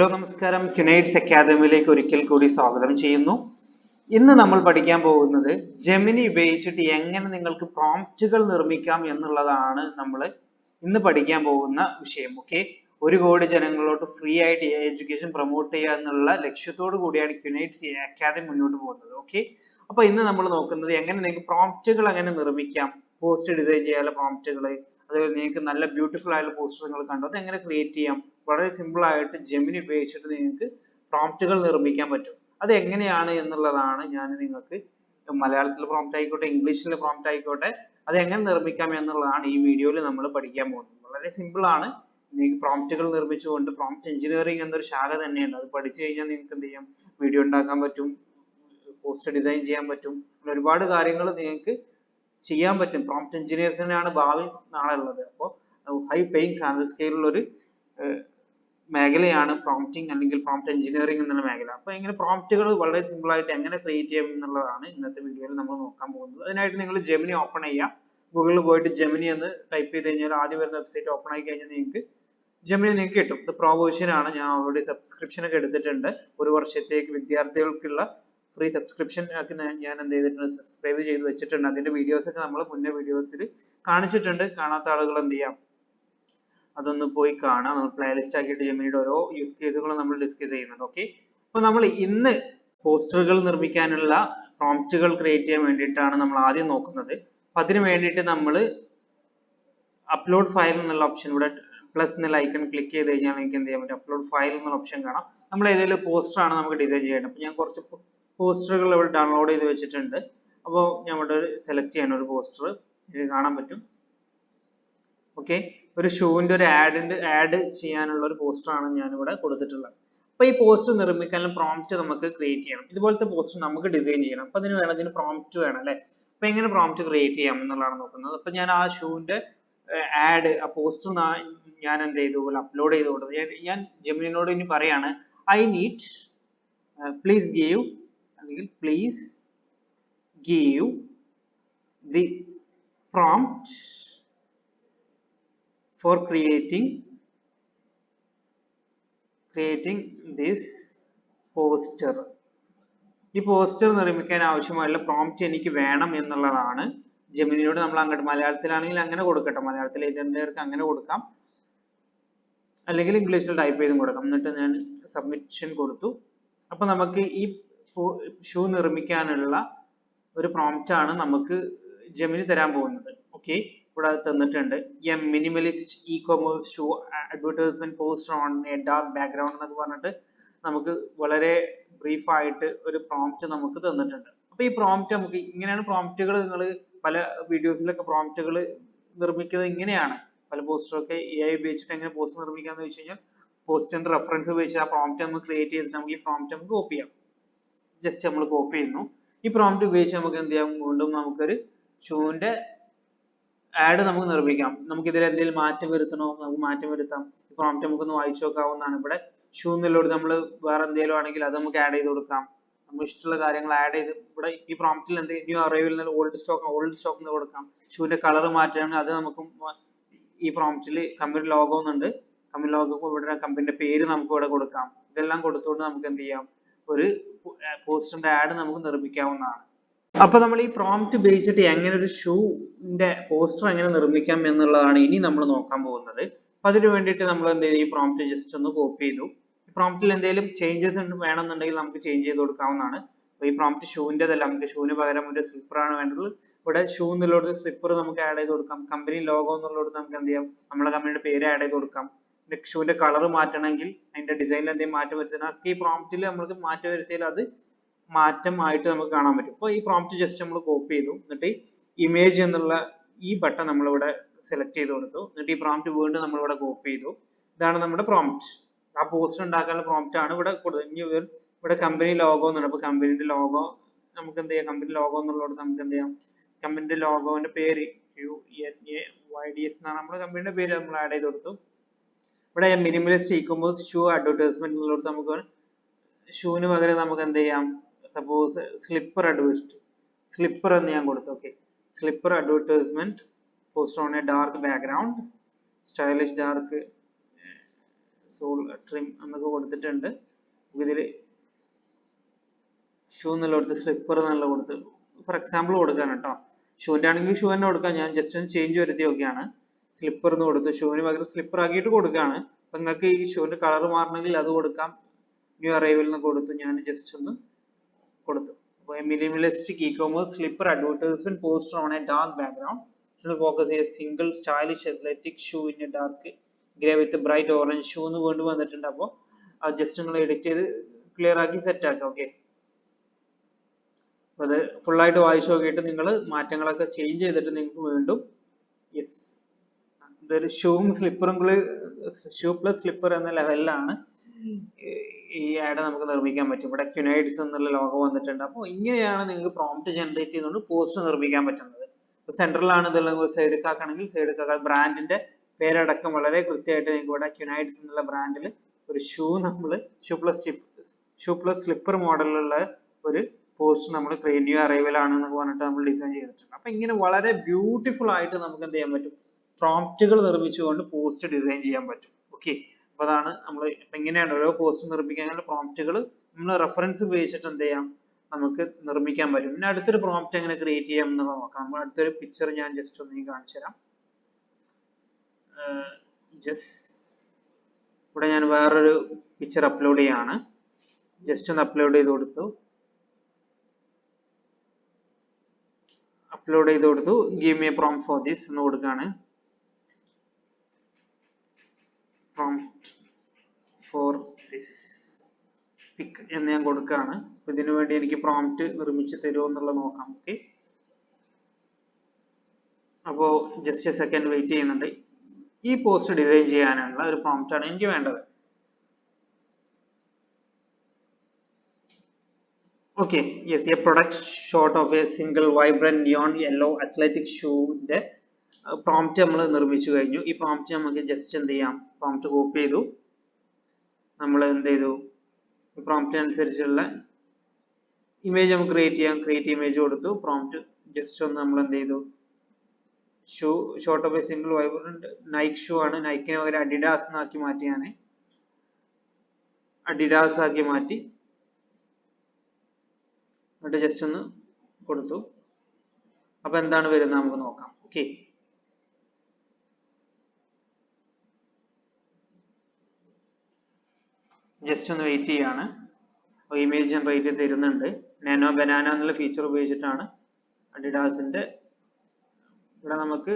Hello നമസ്കാരം. ക്യുനൈറ്റ്സ് അക്കാദമിയിലേക്ക് ഒരിക്കൽ കൂടി സ്വാഗതം ചെയ്യുന്നു. ഇന്ന് നമ്മൾ പഠിക്കാൻ പോകുന്നത് ജെമിനി ഉപയോഗിച്ചിട്ട് എങ്ങനെ നിങ്ങൾക്ക് പ്രോംപ്റ്റുകൾ നിർമ്മിക്കാം എന്നുള്ളതാണ് നമ്മൾ ഇന്ന് പഠിക്കാൻ പോകുന്ന വിഷയം. ഓക്കെ ഒരു കോടി ജനങ്ങളോട് ഫ്രീ ആയിട്ട് എഡ്യൂക്കേഷൻ പ്രൊമോട്ട് ചെയ്യുക എന്നുള്ള ലക്ഷ്യത്തോടു കൂടിയാണ് ക്യുനൈറ്റ്സ് അക്കാദമി മുന്നോട്ട് പോകുന്നത്. ഓക്കെ അപ്പൊ ഇന്ന് നമ്മൾ നോക്കുന്നത് എങ്ങനെ നിങ്ങൾക്ക് പ്രോംപ്റ്റുകൾ എങ്ങനെ നിർമ്മിക്കാം. പോസ്റ്റ് ഡിസൈൻ ചെയ്യാനുള്ള പ്രോംപ്റ്റുകൾ അതുപോലെ നിങ്ങൾക്ക് നല്ല ബ്യൂട്ടിഫുൾ ആയിട്ടുള്ള പോസ്റ്റർ നിങ്ങൾ കണ്ടു. അത് എങ്ങനെ ക്രിയേറ്റ് ചെയ്യാം? വളരെ സിമ്പിൾ ആയിട്ട് ജെമിനി ഉപയോഗിച്ചിട്ട് നിങ്ങൾക്ക് പ്രോംപ്റ്റുകൾ നിർമ്മിക്കാൻ പറ്റും. അത് എങ്ങനെയാണ് എന്നുള്ളതാണ് ഞാൻ നിങ്ങൾക്ക് മലയാളത്തിലെ പ്രോംപ്റ്റ് ആയിക്കോട്ടെ ഇംഗ്ലീഷിലെ പ്രോംപ്റ്റ് ആയിക്കോട്ടെ അത് എങ്ങനെ നിർമ്മിക്കാം എന്നുള്ളതാണ് ഈ വീഡിയോയിൽ നമ്മൾ പഠിക്കാൻ പോകുന്നത്. വളരെ സിമ്പിൾ ആണ്. നിങ്ങൾക്ക് പ്രോംപ്റ്റുകൾ നിർമ്മിച്ചുകൊണ്ട് പ്രോംപ്റ്റ് എഞ്ചിനീയറിംഗ് എന്നൊരു ശാഖ തന്നെയുണ്ട്. അത് പഠിച്ചു കഴിഞ്ഞാൽ നിങ്ങൾക്ക് എന്ത് ചെയ്യാം? വീഡിയോ ഉണ്ടാക്കാൻ പറ്റും പോസ്റ്റർ ഡിസൈൻ ചെയ്യാൻ പറ്റും. ഒരുപാട് കാര്യങ്ങൾ നിങ്ങൾക്ക് ചെയ്യാൻ പറ്റും. പ്രോംപ്റ്റ് എഞ്ചിനീയേഴ്സിനാണ് ഭാവി നാളെ ഉള്ളത് അപ്പോൾ ഹൈ പേയിങ് സാലറി സ്കെയിലുള്ള ഒരു മേഖലയാണ് പ്രോംപ്റ്റിംഗ് അല്ലെങ്കിൽ പ്രോംപ്റ്റ് എഞ്ചിനീയറിംഗ് എന്നുള്ള മേഖല. അപ്പോൾ ഇങ്ങനെ പ്രോംപ്റ്റുകൾ വളരെ സിമ്പിൾ ആയിട്ട് എങ്ങനെ ക്രിയേറ്റ് ചെയ്യാം എന്നുള്ളതാണ് ഇന്നത്തെ വീഡിയോയിൽ നമ്മൾ നോക്കാൻ പോകുന്നത്. അതിനായിട്ട് നിങ്ങൾ ജെമിനി ഓപ്പൺ ചെയ്യുക. ഗൂഗിളിൽ പോയിട്ട് ജെമിനി എന്ന് ടൈപ്പ് ചെയ്ത് കഴിഞ്ഞാൽ ആദ്യം വരുന്ന വെബ്സൈറ്റ് ഓപ്പൺ ആയി കഴിഞ്ഞാൽ നിങ്ങൾക്ക് ജെമിനി നിങ്ങൾക്ക് കിട്ടും. ഇത് പ്രോ ആണ്. ഞാൻ ഓൾറെഡി സബ്സ്ക്രിപ്ഷൻ ഒക്കെ എടുത്തിട്ടുണ്ട്. ഒരു വർഷത്തേക്ക് വിദ്യാർത്ഥികൾക്കുള്ള ഫ്രീ സബ്സ്ക്രിപ്ഷൻ ആക്കി ഞാൻ എന്ത് ചെയ്തിട്ടുണ്ട് സബ്സ്ക്രൈബ് ചെയ്ത് വെച്ചിട്ടുണ്ട്. അതിന്റെ വീഡിയോസ് ഒക്കെ നമ്മൾ മുന്നേ വീഡിയോസിൽ കാണിച്ചിട്ടുണ്ട്. കാണാത്ത ആളുകൾ എന്ത് ചെയ്യാം? അതൊന്ന് പോയി കാണാം. നമ്മൾ പ്ലേലിസ്റ്റ് ആക്കിയിട്ട് ജെമിനിയുടെ ഓരോ യൂസ് കേസുകളും നമ്മൾ ഡിസ്കസ് ചെയ്യുന്നുണ്ട്. ഓക്കെ അപ്പൊ നമ്മൾ ഇന്ന് പോസ്റ്ററുകൾ നിർമ്മിക്കാനുള്ള പ്രോംപ്റ്റുകൾ ക്രിയേറ്റ് ചെയ്യാൻ വേണ്ടിയിട്ടാണ് നമ്മൾ ആദ്യം നോക്കുന്നത്. അപ്പൊ അതിന് വേണ്ടിയിട്ട് നമ്മൾ അപ്ലോഡ് ഫയൽ എന്നുള്ള ഓപ്ഷൻ ഇവിടെ പ്ലസ് എന്നുള്ള ഐക്കൺ ക്ലിക്ക് ചെയ്ത് കഴിഞ്ഞാൽ എനിക്ക് എന്ത് ചെയ്യാൻ പറ്റും? അപ്ലോഡ് ഫയൽ എന്നുള്ള ഓപ്ഷൻ കാണാം. നമ്മൾ ഏതെങ്കിലും പോസ്റ്റർ ആണ് നമുക്ക് ഡിസൈൻ ചെയ്യേണ്ടത്. അപ്പൊ ഞാൻ കുറച്ച് പോസ്റ്ററുകൾ ഇവിടെ ഡൗൺലോഡ് ചെയ്ത് വെച്ചിട്ടുണ്ട്. അപ്പോൾ ഞാൻ ഇവിടെ സെലക്ട് ചെയ്യണം ഒരു പോസ്റ്റർ ഇത് കാണാൻ പറ്റും. ഓക്കെ ഒരു ഷൂവിന്റെ ഒരു ആഡിന്റെ ആഡ് ചെയ്യാനുള്ള ഒരു പോസ്റ്ററാണ് ഞാൻ ഇവിടെ കൊടുത്തിട്ടുള്ളത്. അപ്പോൾ ഈ പോസ്റ്റർ നിർമ്മിക്കാനുള്ള പ്രോംപ്റ്റ് നമുക്ക് ക്രിയേറ്റ് ചെയ്യണം ഇതുപോലത്തെ പോസ്റ്റർ നമുക്ക് ഡിസൈൻ ചെയ്യണം. അപ്പോൾ അതിന് വേണം ഇതിന് പ്രോംപ്റ്റ് വേണം അല്ലേ? അപ്പോൾ എങ്ങനെ പ്രോംപ്റ്റ് ക്രിയേറ്റ് ചെയ്യാം എന്നുള്ളതാണ് നോക്കുന്നത്. അപ്പോൾ ഞാൻ ആ ഷൂവിന്റെ ആഡ് ആ പോസ്റ്റർ ഞാൻ എന്ത് ചെയ്തു? അപ്ലോഡ് ചെയ്ത് കൊടുത്തു ഞാൻ ജെമിനിനോട് ഇനി പറയാണ് ഐ നീഡ് പ്ലീസ് ഗീവ് അല്ലെങ്കിൽ please give the prompt for creating creating this poster. ഈ പോസ്റ്റർ നിർമ്മിക്കാൻ ആവശ്യമായുള്ള പ്രോംപ്റ്റ് എനിക്ക് വേണം എന്നുള്ളതാണ്. ജമിനിയോട് നമ്മൾ അങ്ങോട്ട് മലയാളത്തിലാണെങ്കിൽ അങ്ങനെ കൊടുക്കട്ടെ. മലയാളത്തിൽ എഴുതേണ്ടവർക്ക് അങ്ങനെ കൊടുക്കാം. അല്ലെങ്കിൽ ഇംഗ്ലീഷിൽ ടൈപ്പ് ചെയ്തും കൊടുക്കാം. എന്നിട്ട് ഞാൻ സബ്മിഷൻ കൊടുത്തു. അപ്പൊ നമുക്ക് ഈ ഷൂ നിർമ്മിക്കാനുള്ള ഒരു പ്രോംപ്റ്റ് ആണ് നമുക്ക് ജെമിനി തരാൻ പോകുന്നത്. ഓക്കെ ഇവിടെ തന്നിട്ടുണ്ട്. A minimalist e commerce shoe advertisement poster on a dark background എന്നൊക്കെ പറഞ്ഞിട്ട് നമുക്ക് വളരെ ബ്രീഫ് ആയിട്ട് ഒരു പ്രോംപ്റ്റ് നമുക്ക് തന്നിട്ടുണ്ട്. അപ്പൊ ഈ പ്രോംപ്റ്റ് നമുക്ക് ഇങ്ങനെയാണ് പ്രോംപ്റ്റുകൾ നിങ്ങൾ പല വീഡിയോസിലൊക്കെ പ്രോംപ്റ്റുകൾ നിർമ്മിക്കുന്നത് ഇങ്ങനെയാണ്. പല പോസ്റ്ററൊക്കെ എ ഐ ഉപയോഗിച്ചിട്ട് എങ്ങനെ പോസ്റ്റർ നിർമ്മിക്കാന്ന് വെച്ച് കഴിഞ്ഞാൽ പോസ്റ്റിന്റെ റെഫറൻസ് ഉപയോഗിച്ച് ആ പ്രോംപ്റ്റ് നമുക്ക് ക്രിയേറ്റ് ചെയ്തിട്ട് നമുക്ക് ഈ പ്രോംപ്റ്റ് നമുക്ക് കോപ്പി ചെയ്യാം. ജസ്റ്റ് നമ്മൾ കോപ്പി ചെയ്യുന്നു. ഈ പ്രോംപ്റ്റ് ഉപയോഗിച്ച് നമുക്ക് എന്ത് ചെയ്യാം? വീണ്ടും നമുക്കൊരു ഷൂവിന്റെ ആഡ് നമുക്ക് നിർമ്മിക്കാം. നമുക്ക് ഇതിൽ എന്തെങ്കിലും മാറ്റം വരുത്തണോ? നമുക്ക് മാറ്റം വരുത്താം. പ്രോംപ്റ്റ് നമുക്കൊന്ന് വായിച്ചു നോക്കാവുന്നതാണ് ഇവിടെ. ഷൂ എന്നുള്ളത് നമ്മൾ വേറെ എന്തെങ്കിലും ആണെങ്കിൽ അത് നമുക്ക് ആഡ് ചെയ്ത് കൊടുക്കാം. നമുക്ക് ഇഷ്ടമുള്ള കാര്യങ്ങൾ ആഡ് ചെയ്ത് ഇവിടെ ഈ പ്രോംപ്റ്റിൽ എന്തെങ്കിലും new arrival old stock old stock എന്ന് കൊടുക്കാം. ഷൂവിന്റെ കളർ മാറ്റണമെങ്കിൽ അത് നമുക്ക് ഈ പ്രോംപ്റ്റിൽ കമ്പനി ലോഗോ എന്നുണ്ട് കമ്പനി ലോഗോ ഇവിടെ കമ്പനിയുടെ പേര് നമുക്ക് ഇവിടെ കൊടുക്കാം. ഇതെല്ലാം കൊടുത്തുകൊണ്ട് നമുക്ക് എന്ത് ചെയ്യാം? ഒരു പോസ്റ്ററിന്റെ ആഡ് നമുക്ക് നിർമ്മിക്കാവുന്നതാണ്. അപ്പൊ നമ്മൾ ഈ പ്രോംപ്റ്റ് ഉപയോഗിച്ചിട്ട് എങ്ങനെ ഒരു ഷൂന്റെ പോസ്റ്റർ എങ്ങനെ നിർമ്മിക്കാം എന്നുള്ളതാണ് ഇനി നമ്മൾ നോക്കാൻ പോകുന്നത്. അപ്പൊ അതിന് വേണ്ടിയിട്ട് നമ്മൾ എന്ത് ചെയ്തു? ഈ പ്രോംപ്റ്റ് ജസ്റ്റ് ഒന്ന് കോപ്പി ചെയ്തു. പ്രോംപ്റ്റിൽ എന്തെങ്കിലും ചേഞ്ചസ് വേണമെന്നുണ്ടെങ്കിൽ നമുക്ക് ചേഞ്ച് ചെയ്ത് കൊടുക്കാവുന്നതാണ്. ഈ പ്രോംപ്റ്റ് ഷൂവിന്റെതല്ല നമുക്ക് ഷൂവിന് പകരം ഒരു സ്ലിപ്പറാണ് വേണ്ടത്. ഇവിടെ ഷൂ സ്ലിപ്പർ നമുക്ക് ആഡ് ചെയ്ത് കൊടുക്കാം. കമ്പനി ലോഗോ എന്നുള്ളത് നമുക്ക് എന്ത് ചെയ്യാം? നമ്മുടെ കമ്പനിയുടെ പേര് ആഡ് ചെയ്ത് കൊടുക്കാം. ഷൂവിന്റെ കളർ മാറ്റണമെങ്കിൽ അതിന്റെ ഡിസൈനിൽ എന്തെങ്കിലും മാറ്റം വരുത്തണം ഈ പ്രോംപ്റ്റിൽ നമുക്ക് മാറ്റം വരുത്തിയാൽ അത് മാറ്റം ആയിട്ട് നമുക്ക് കാണാൻ പറ്റും. അപ്പോൾ ഈ പ്രോംപ്റ്റ് ജസ്റ്റ് നമ്മൾ കോപ്പി ചെയ്തു. എന്നിട്ട് ഇമേജ് എന്നുള്ള ഈ ബട്ടൺ നമ്മളിവിടെ സെലക്ട് ചെയ്ത് കൊടുത്തു. എന്നിട്ട് ഈ പ്രോംപ്റ്റ് വീണ്ടും നമ്മളിവിടെ കോപ്പി ചെയ്തു. ഇതാണ് നമ്മുടെ പ്രോംപ്റ്റ് ആ പോസ്റ്റർ ഉണ്ടാക്കാനുള്ള പ്രോംപ്റ്റ് ആണ് ഇവിടെ ഇനി ഇവിടെ കമ്പനി ലോഗോ എന്നാണ്. അപ്പോൾ കമ്പനിയുടെ ലോഗോ നമുക്ക് എന്ത് ചെയ്യാം? കമ്പനി ലോഗോ എന്നുള്ളത് നമുക്ക് എന്ത് ചെയ്യാം? കമ്പനിയുടെ ലോഗോന്റെ പേര് U N A Y D S എന്നാണ്. നമ്മുടെ കമ്പനിയുടെ പേര് നമ്മൾ ആഡ് ചെയ്ത് കൊടുത്തു. ഇവിടെ മിനിമലിസ്റ്റ് ഇക്കുമ്പോൾ ഷൂ അഡ്വർടൈസ്മെന്റ് എന്നുള്ളത് നമുക്ക് ഷൂവിന് പകരം നമുക്ക് എന്ത് ചെയ്യാം? സപ്പോസ് സ്ലിപ്പർ അഡ്വർട്ട് സ്ലിപ്പർ എന്ന് ഞാൻ കൊടുത്തു okay slipper advertisement post on a dark background stylish dark sole trim എന്നൊക്കെ കൊടുത്തിട്ടുണ്ട്. ഇതിൽ ഷൂ എന്നുള്ളടത്ത് സ്ലിപ്പർ എന്നുള്ള കൊടുത്ത് ഫോർ എക്സാമ്പിൾ കൊടുക്കാണ് കേട്ടോ. ഷൂവിന്റെ ആണെങ്കിൽ ഷൂ തന്നെ കൊടുക്കാം. ഞാൻ ജസ്റ്റ് ഒന്ന് ചേഞ്ച് വരുത്തി നോക്കിയാണ് സ്ലിപ്പർ എന്ന് കൊടുത്തു ഷൂവിന് പകരം സ്ലിപ്പർ ആക്കിയിട്ട് കൊടുക്കുകയാണ്. അപ്പൊ നിങ്ങൾക്ക് ഈ ഷൂവിന്റെ കളർ മാറണമെങ്കിൽ അത് കൊടുക്കാം. ന്യൂ അറൈവൽ എന്ന് കൊടുത്തു ഞാൻ ജസ്റ്റ് ഒന്ന് കൊടുത്തു. അപ്പോൾ minimalistic e commerce slipper advertisement poster on a dark background focus ചെയ്യ single stylish athletic shoe in dark grey with bright orange shoe എന്ന് വീണ്ടും വന്നിട്ടുണ്ട്. അപ്പോൾ അത് ജസ്റ്റ് നിങ്ങൾ എഡിറ്റ് ചെയ്ത് ക്ലിയർ ആക്കി സെറ്റ് ആക്കുക ഓക്കെ അത് ഫുള്ളായിട്ട് വായിച്ചു നോക്കിയിട്ട് നിങ്ങൾ മാറ്റങ്ങളൊക്കെ ചേഞ്ച് ചെയ്തിട്ട് നിങ്ങൾക്ക് വീണ്ടും യെസ് ഇതൊരു ഷൂവും സ്ലിപ്പറും കൂടി ഷൂ പ്ലസ് സ്ലിപ്പർ എന്ന ലെവലിലാണ് ഈ ആഡ് നമുക്ക് നിർമ്മിക്കാൻ പറ്റും. ഇവിടെ ക്യുനൈഡ്സ് എന്നുള്ള ലോഗോ വന്നിട്ടുണ്ട്. അപ്പോൾ ഇങ്ങനെയാണ് നിങ്ങൾക്ക് പ്രോംപ്റ്റ് ജനറേറ്റ് ചെയ്തുകൊണ്ട് പോസ്റ്റ് നിർമ്മിക്കാൻ പറ്റുന്നത്. ഇപ്പോൾ സെൻട്രലാണ് ഇതുള്ള സൈഡ് കാക്കാണെങ്കിൽ സൈഡ് കാക്കാൻ ബ്രാൻഡിന്റെ പേരടക്കം വളരെ കൃത്യമായിട്ട് നിങ്ങൾക്ക് ഇവിടെ ക്യുനൈഡ്സ് എന്നുള്ള ബ്രാൻഡിൽ ഒരു ഷൂ നമ്മൾ shoe plus shoe plus slipper മോഡലുള്ള ഒരു പോസ്റ്റ് നമ്മൾ ക്രിയേറ്റ് ന്യൂ അറൈവൽ ആണ് എന്ന് പറഞ്ഞിട്ട് നമ്മൾ ഡിസൈൻ ചെയ്തിട്ടുണ്ട്. അപ്പൊ ഇങ്ങനെ വളരെ ബ്യൂട്ടിഫുൾ ആയിട്ട് നമുക്ക് എന്ത് ചെയ്യാൻ പറ്റും? പ്രോംപ്റ്റുകൾ നിർമ്മിച്ചുകൊണ്ട് പോസ്റ്റ് ഡിസൈൻ ചെയ്യാൻ പറ്റും. ഓക്കെ അപ്പൊ അതാണ് നമ്മൾ ഇപ്പൊ ഇങ്ങനെയാണ് ഓരോ പോസ്റ്റ് നിർമ്മിക്കാനുള്ള പ്രോംപ്റ്റുകൾ നമ്മൾ റെഫറൻസ് ഉപയോഗിച്ചിട്ട് എന്ത് ചെയ്യാം? നമുക്ക് നിർമ്മിക്കാൻ പറ്റും. പിന്നെ അടുത്തൊരു പ്രോംപ്റ്റ് എങ്ങനെ ക്രിയേറ്റ് ചെയ്യാം എന്നുള്ളത് നോക്കാം. നമ്മൾ അടുത്തൊരു പിക്ചർ ഞാൻ ജസ്റ്റ് ഒന്ന് കാണിച്ചു തരാം. ജസ്റ്റ് ഇവിടെ ഞാൻ വേറൊരു പിക്ചർ അപ്ലോഡ് ചെയ്യാണ്. ജസ്റ്റ് ഒന്ന് അപ്ലോഡ് ചെയ്ത് കൊടുത്തു. അപ്ലോഡ് ചെയ്ത് കൊടുത്തു. Give me prompt for this എന്ന് കൊടുക്കുകയാണ് പ്രോംപ്റ്റ് ദിസ് പിക്ക് എന്ന് ഞാൻ കൊടുക്കുകയാണ്. ഇതിനു വേണ്ടി എനിക്ക് പ്രോംപ്റ്റ് നിർമ്മിച്ച് തരുമോ എന്നുള്ളത് നോക്കാം. ഓക്കെ അപ്പോ ജസ്റ്റ് സെക്കൻഡ് വെയിറ്റ് ചെയ്യുന്നുണ്ട്. ഈ പോസ്റ്റ് ഡിസൈൻ ചെയ്യാനുള്ള ഒരു പ്രോംപ്റ്റ് ആണ് എനിക്ക് വേണ്ടത്. Okay yes a product shot of a single vibrant neon yellow athletic ഷൂവിന്റെ prompt നമ്മൾ നിർമ്മിച്ചു കഴിഞ്ഞു. ഈ പ്രോംപ്റ്റ് നമുക്ക് ജസ്റ്റ് എന്ത് ചെയ്യാം? പ്രോംപ്റ്റ് കോപ്പി ചെയ്തു. നമ്മൾ എന്ത് ചെയ്തു? ഈ പ്രോംപ്റ്റ് അനുസരിച്ചുള്ള ഇമേജ് നമുക്ക് ക്രിയേറ്റ് ചെയ്യാം. ക്രിയേറ്റ് ഇമേജ് കൊടുത്തു. പ്രോംപ്റ്റ് ജസ്റ്റ് ഒന്ന് നമ്മൾ എന്ത് ചെയ്തു? Shoe short of single vibrant Nike shoe ആണ്. നൈക്കിന് പകരം അഡിഡാസ് എന്നാക്കി മാറ്റി ഞാൻ അഡിഡാസ് ആക്കി മാറ്റി. എന്നിട്ട് ജസ്റ്റ് ഒന്ന് കൊടുത്തു. അപ്പൊ എന്താണ് വരുന്നത്? നമുക്ക് നോക്കാം. ഓക്കെ ജസ്റ്റ് ഒന്ന് വെയിറ്റ് ചെയ്യാണ്. ഇമേജ് ജനറേറ്റ് തരുന്നുണ്ട്. നാനോ ബനാന എന്നുള്ള ഫീച്ചർ ഉപയോഗിച്ചിട്ടാണ് അഡിഡാസിന്റെ ഇവിടെ നമുക്ക്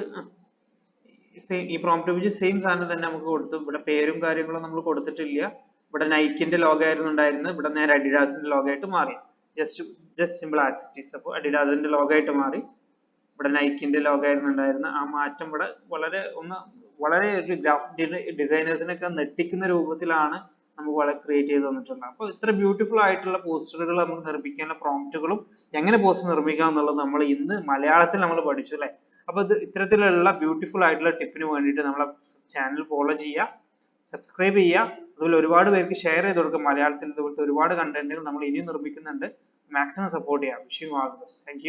സെയിം ഈ പ്രോംപ്റ്റ് ഉപയോഗിച്ച് സെയിം സാധനം തന്നെ നമുക്ക് കൊടുത്തു. ഇവിടെ പേരും കാര്യങ്ങളും നമ്മൾ കൊടുത്തിട്ടില്ല. ഇവിടെ നൈക്കിന്റെ ലോഗായിരുന്നു ഉണ്ടായിരുന്നത്. ഇവിടെ നേരെ അഡിഡാസിന്റെ ലോഗായിട്ട് മാറി. ജസ്റ്റ് ജസ്റ്റ് സിമ്പിൾ ഈസ് അപ്പോൾ അഡിഡാസിന്റെ ലോഗായിട്ട് മാറി. ഇവിടെ നൈക്കിന്റെ ലോഗായിരുന്നു ഉണ്ടായിരുന്നത്. ആ മാറ്റം ഇവിടെ വളരെ ഒന്ന് വളരെ ഒരു ഗ്രാഫിക് ഡിസൈനേഴ്സിനൊക്കെ നെട്ടിക്കുന്ന രൂപത്തിലാണ് നമുക്ക് വളരെ ക്രിയേറ്റ് ചെയ്ത് തന്നിട്ടുണ്ട്. അപ്പോൾ ഇത്ര ബ്യൂട്ടിഫുൾ ആയിട്ടുള്ള പോസ്റ്ററുകൾ നമുക്ക് നിർമ്മിക്കാനുള്ള പ്രോംപ്റ്റുകളും എങ്ങനെ പോസ്റ്റർ നിർമ്മിക്കാം എന്നുള്ളത് നമ്മൾ ഇന്ന് മലയാളത്തിൽ നമ്മൾ പഠിച്ചു അല്ലേ? അപ്പോൾ ഇത് ഇത്തരത്തിലുള്ള ബ്യൂട്ടിഫുൾ ആയിട്ടുള്ള ടിപ്പിന് വേണ്ടിയിട്ട് നമ്മളെ ചാനൽ ഫോളോ ചെയ്യുക സബ്സ്ക്രൈബ് ചെയ്യുക. അതുപോലെ ഒരുപാട് പേർക്ക് ഷെയർ ചെയ്ത് കൊടുക്കുക. മലയാളത്തിൽ ഇതുപോലത്തെ ഒരുപാട് കണ്ടന്റുകൾ നമ്മൾ ഇനിയും നിർമ്മിക്കുന്നുണ്ട്. മാക്സിമം സപ്പോർട്ട് ചെയ്യാം wishing all the best thank